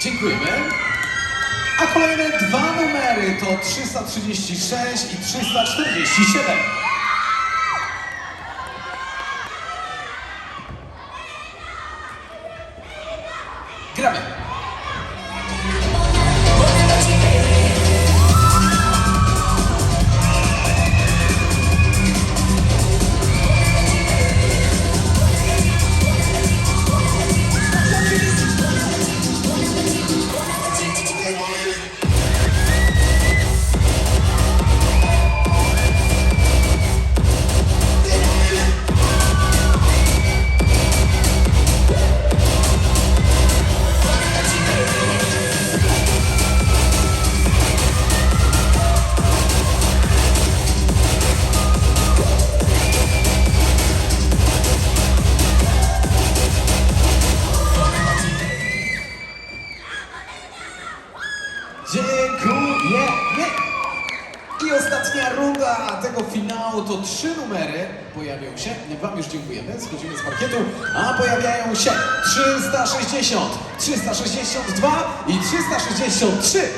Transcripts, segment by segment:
Dziękujemy. A kolejne dwa numery to 336 i 347. Gramy. Dziękujemy! I ostatnia runda tego finału to trzy numery pojawią się. Nie wam już dziękujemy, schodzimy z parkietu, a pojawiają się 360, 362 i 363.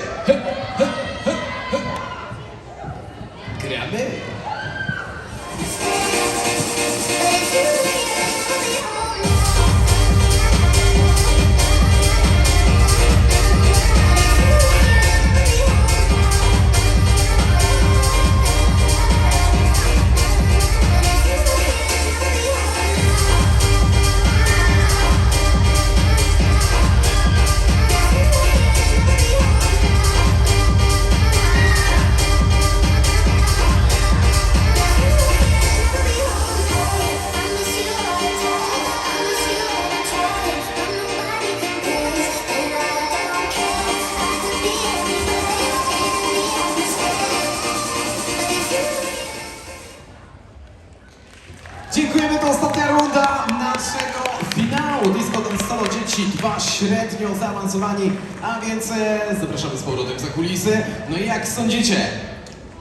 Dzieci, dwa średnio zaawansowani, a więc e, zapraszamy z powrotem za kulisy. No i jak sądzicie,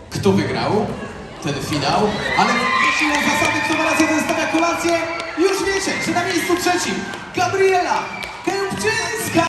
kto wygrał ten finał? Ale wrócimy zasady, kto ma rację, ten stawia kolację. Już wiecie, że na miejscu trzecim Gabriela